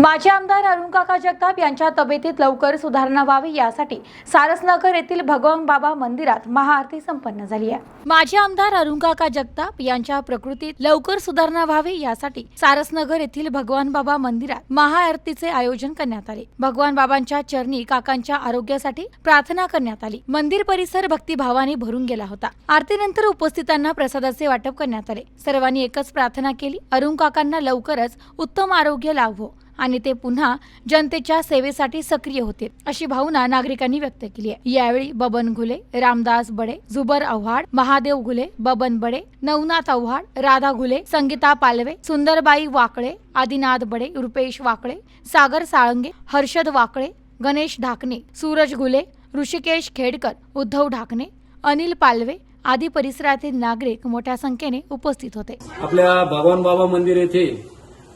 माजी आमदार अरुणकाका जगताप यांच्या तब्येतीत लवकर सुधारणा व्हावी यासाठी सारसनगर येथील भगवान बाबा मंदिरात महाआरती संपन्न झाली आहे. माजी आमदार अरुणकाका जगताप यांच्या प्रकृतीत लवकर सुधारणा व्हावी यासाठी सारसनगर येथील भगवान बाबा मंदिरात महाआरतीचे आयोजन करण्यात आले. भगवान बाबांच्या चरणी काकांच्या आरोग्यासाठी प्रार्थना करण्यात आली. मंदिर परिसर भक्तिभावाने भरून गेला होता. आरतीनंतर उपस्थितांना प्रसादाचे वाटप करण्यात आले. सर्वांनी एकच प्रार्थना केली. अरुण काकांना लवकरच उत्तम आरोग्य लाभो. आणि ते पुन्हा जनतेच्या सेवेसाठी सक्रिय होते अशी भावना नागरिकांनी व्यक्त केली आहे. यावेळी बबन घुले रामदास बडे झुबर आव्हाड महादेव घुले बबन बडे नवनाथ आव्हाड राधा घुले संगीता पालवे सुंदरबाई वाकळे आदिनाथ बडे रुपेश वाकळे सागर साळंगे हर्षद वाकळे गणेश ढाकणे सूरज घुले ऋषिकेश खेडकर उद्धव ढाकणे अनिल पालवे आदी परिसरातील नागरिक मोठ्या संख्येने उपस्थित होते. आपल्या भगवान बाबा मंदिर येथे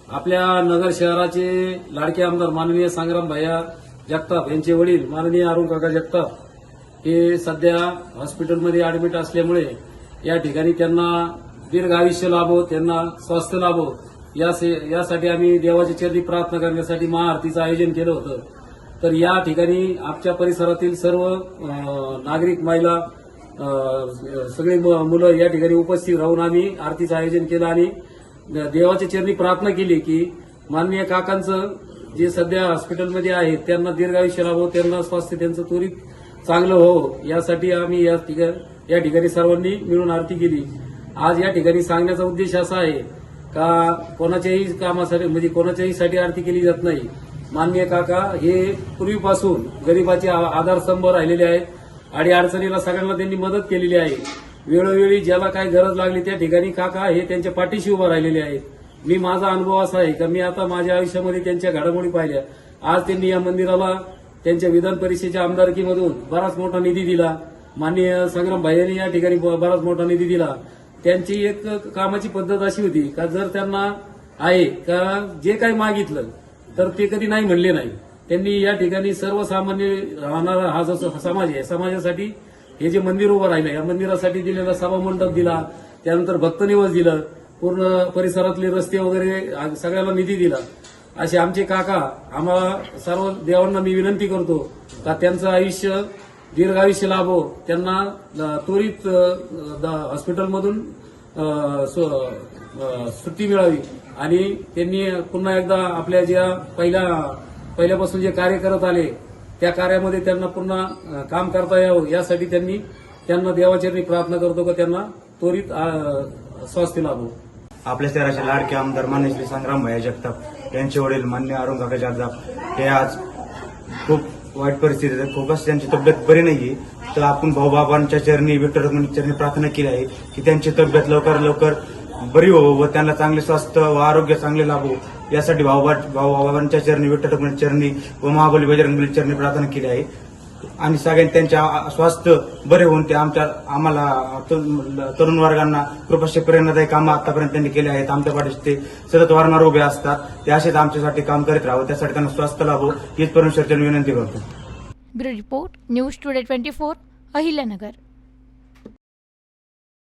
आपल्या नगर शहराचे लाडके आमदार माननीय संग्राम भैया जगताप यांचे वडील माननीय अरुण काका जगताप हे सध्या हॉस्पिटलमध्ये ऍडमिट असल्यामुळे या ठिकाणी त्यांना दीर्घ आयुष्य लाभो त्यांना स्वास्थ्य लाभो यासे- यासाठी आम्ही देवाची चरणी प्रार्थना करण्यासाठी महाआरतीचं आयोजन केलं होतं. तर या ठिकाणी आमच्या परिसरातील सर्व नागरिक महिला सगळी सगळे मु- मुलं या ठिकाणी उपस्थित राहून आम्ही आरतीचं आयोजन केलं आणि देवाच्या चरणी प्रार्थना केली की माननीय काकांचं जे सध्या हॉस्पिटलमध्ये आहेत त्यांना दीर्घायुष्य लाभो त्यांना स्वास्थ्य त्यांचं त्वरित चांगलं हो यासाठी आम्ही या ठिका- या ठिकाणी सर्वांनी मिळून आरती केली. आज या ठिकाणी सांगण्याचा उद्देश असा आहे का कोणाच्याही कामासाठी म्हणजे कोणाच्याही साठी आरती केली जात नाही. माननीय काका हे पूर्वीपासून गरिबाचे आ- आधारस्तंभ राहिलेले आहेत आणि अडचणीला सगळ्यांना त्यांनी मदत केलेली आहे. वेळोवेळी ज्याला काय गरज लागली त्या ठिकाणी काका हे त्यांच्या पाठीशी उभं राहिलेले आहेत. मी माझा अनुभव असा आहे का? मी आता माझ्या आयुष्यामध्ये त्यांच्या घडामोडी पाहिल्या. आज त्यांनी या मंदिराला त्यांच्या विधान परिषदेच्या आमदारकीमधून बराच मोठा निधी दिला. माननीय संग्राम भाई या ठिकाणी ब- बराच मोठा निधी दिला. त्यांची एक कामाची पद्धत अशी होती का जर त्यांना आहे का जे काही मागितलं तर ते कधी नाही म्हणले नाही. त्यांनी या ठिकाणी सर्वसामान्य राहणारा हा जो समाज आहे समाजासाठी हे जे मंदिर उभं राहिलं या मंदिरासाठी दिलेला सभामंडप दिला त्यानंतर भक्तनिवास दिलं पूर्ण परिसरातले रस्ते वगैरे सगळ्याला निधी दिला. असे आमचे काका आम्हाला सर्व देवांना मी विनंती करतो का त्यांचं आयुष्य दीर्घ आयुष्य लाभो. त्यांना त्वरित द- हॉस्पिटलमधून सु- सुट्टी मिळावी. आणि त्यांनी पुन्हा एकदा आपल्या ज्या पहिल्या पहिल्यापासून जे कार्य करत आले त्या कार्यामध्ये त्यांना पुन्हा काम करता यावं. यासाठी त्यांनी त्यांना देवाचरणी प्रार्थना करतो का त्यांना त्वरित स्वास्थ्य लाभो. आपल्या शहराचे लाडके आमदार मान्य संग्राम भैया जगताप यांचे वडील मान्य अरुण काका जगताप हे आज खूप वाईट परिस्थितीत खूपच त्यांची तब्येत बरी नाहीये. तर आपण भाऊबाबांच्या चरणी विठ्ठल रुक्मिणी चरणी प्रार्थना केली आहे की त्यांची तब्येत लवकर लवकर बरी हो व त्यांना चांगले स्वास्थ्य व आरोग्य चांगले लाभो. यासाठी भाऊबा भाऊबाबांच्या चरणी विठ्ठल रुक्मिणी चरणी व महाबली बजरंगबली चरणी प्रार्थना केली आहे. आणि सगळ्यांनी त्यांच्या स्वास्थ्य बरे होऊन ते आमच्या आम्हाला तरुण तरुण वर्गांना कृपाशी प्रेरणादायी कामं आतापर्यंत त्यांनी केले आहेत. आमच्या पाठीशी ते सतत वारंवार उभे असतात. ते असेच आमच्यासाठी काम करीत राहावं. त्यासाठी त्यांना स्वास्थ्य लाभो. हीच परमेश्वरच्या विनंती करतो. Bureau report news today twenty four Ahilyanagar.